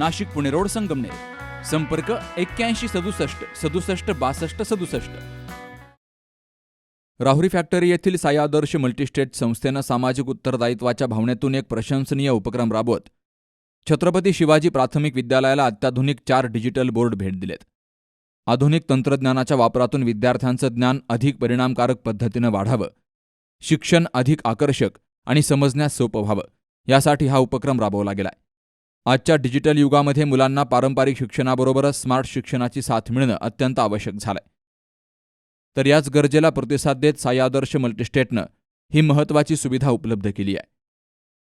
Nashik Pune road Sangamner. संपर्क एक्क्याऐंशी सदुसष्ट सदुसष्ट बासष्ट सदुसष्ट. राहुरी फॅक्टरी येथील सायादर्श मल्टीस्टेट संस्थेनं सामाजिक उत्तरदायित्वाच्या भावनेतून एक प्रशंसनीय उपक्रम राबवत छत्रपती शिवाजी प्राथमिक विद्यालयाला अत्याधुनिक चार डिजिटल बोर्ड भेट दिलेत. आधुनिक तंत्रज्ञानाच्या वापरातून विद्यार्थ्यांचं ज्ञान अधिक परिणामकारक पद्धतीनं वाढावं शिक्षण अधिक आकर्षक आणि समजण्यास सोपं व्हावं यासाठी हा उपक्रम राबवला गेलाय. आजच्या डिजिटल युगामध्ये मुलांना पारंपरिक शिक्षणाबरोबरच स्मार्ट शिक्षणाची साथ मिळणं अत्यंत आवश्यक झालंय. तर याच गरजेला प्रतिसाद देत सायादर्श मल्टीस्टेटनं ही महत्त्वाची सुविधा उपलब्ध केली आहे.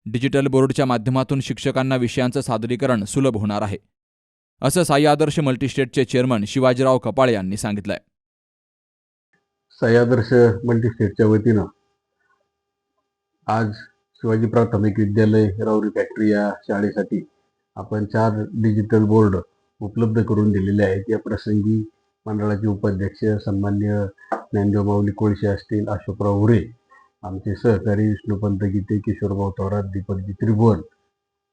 डिजिटल बोर्डच्या माध्यमातून शिक्षकांना विषयांचं सादरीकरण सुलभ होणार आहे असं सायादर्श मल्टीस्टेटचे चेअरमन शिवाजीराव कपाळे यांनी सांगितलंय. साई मल्टीस्टेटच्या वतीनं आज शिवाजी प्राथमिक विद्यालय राऊरी फॅक्टरी या शाळेसाठी आपण चार डिजिटल बोर्ड उपलब्ध करून दिलेले आहेत. या प्रसंगी मंडळाचे उपाध्यक्ष सन्मान्य ज्ञानदेव माऊली कोळशे असतील अशोकराव उरे आमचे सहकारी विष्णुपंत गीते किशोरभाऊ थोरात दीपकजी त्रिभुवन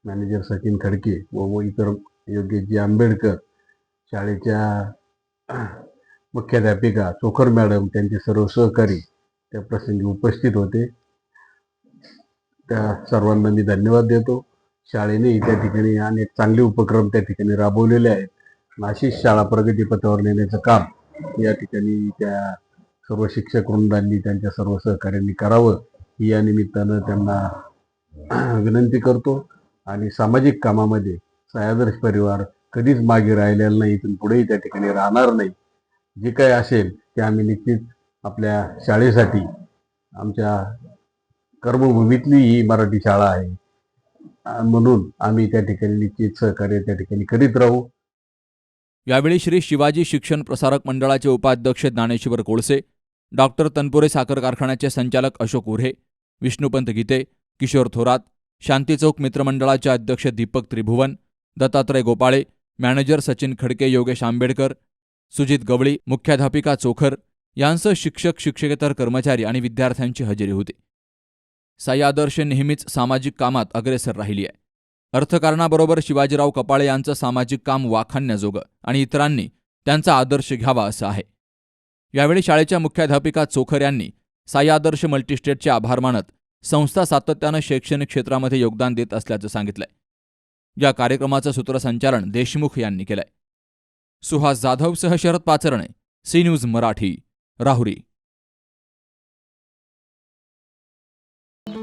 मॅनेजर सचिन खडके व व इतर योगेशजी आंबेडकर शाळेच्या मुख्याध्यापिका चोखर मॅडम त्यांचे सर्व सहकारी त्या प्रसंगी उपस्थित होते. त्या सर्वांना मी धन्यवाद देतो. शाळेने त्या ठिकाणी अनेक चांगले उपक्रम त्या ठिकाणी राबवलेले आहेत. नाशिक शाळा प्रगतीपथावर नेण्याचं काम या ठिकाणी त्या सर्व शिक्षक वृंदांनी त्यांच्या सर्व सहकार्यांनी करावं ही या निमित्तानं त्यांना विनंती करतो. आणि सामाजिक कामामध्ये सह्यादर्श परिवार कधीच मागे राहिलेला नाही इथून पुढेही त्या ठिकाणी राहणार नाही. जे काय असेल ते आम्ही निश्चित आपल्या शाळेसाठी आमच्या कर्मभूमीतली ही मराठी शाळा आहे. म्हणून आम्ही त्या ठिकाणी निश्चित सहकार्य त्या ठिकाणी करीत राहू. यावेळी श्री शिवाजी शिक्षण प्रसारक मंडळाचे उपाध्यक्ष ज्ञानेश्वर कोळसे डॉक्टर तनपुरे साखर कारखान्याचे संचालक अशोक उर्हे विष्णुपंत गीते किशोर थोरात शांती चौक मित्रमंडळाचे अध्यक्ष दीपक त्रिभुवन दत्तात्रय गोपाळे मॅनेजर सचिन खडके योगेश आंबेडकर सुजित गवळी मुख्याध्यापिका चोखर यांसह शिक्षक शिक्षकेतर कर्मचारी आणि विद्यार्थ्यांची हजेरी होती. साई आदर्श नेहमीच सामाजिक कामात अग्रेसर राहिली आहे. अर्थकारणाबरोबर शिवाजीराव कपाळे यांचं सामाजिक काम वाखाणण्याजोगं आणि इतरांनी त्यांचा आदर्श घ्यावा असं आहे. यावेळी शाळेच्या मुख्याध्यापिका चोखर यांनी साई आदर्श मल्टीस्टेटचे आभार मानत संस्था सातत्यानं शैक्षणिक क्षेत्रामध्ये योगदान देत असल्याचं सांगितलंय. या कार्यक्रमाचं सूत्रसंचालन देशमुख यांनी केलंय. सुहास जाधवसह शरद पाचरणे सी न्यूज मराठी राहुरी.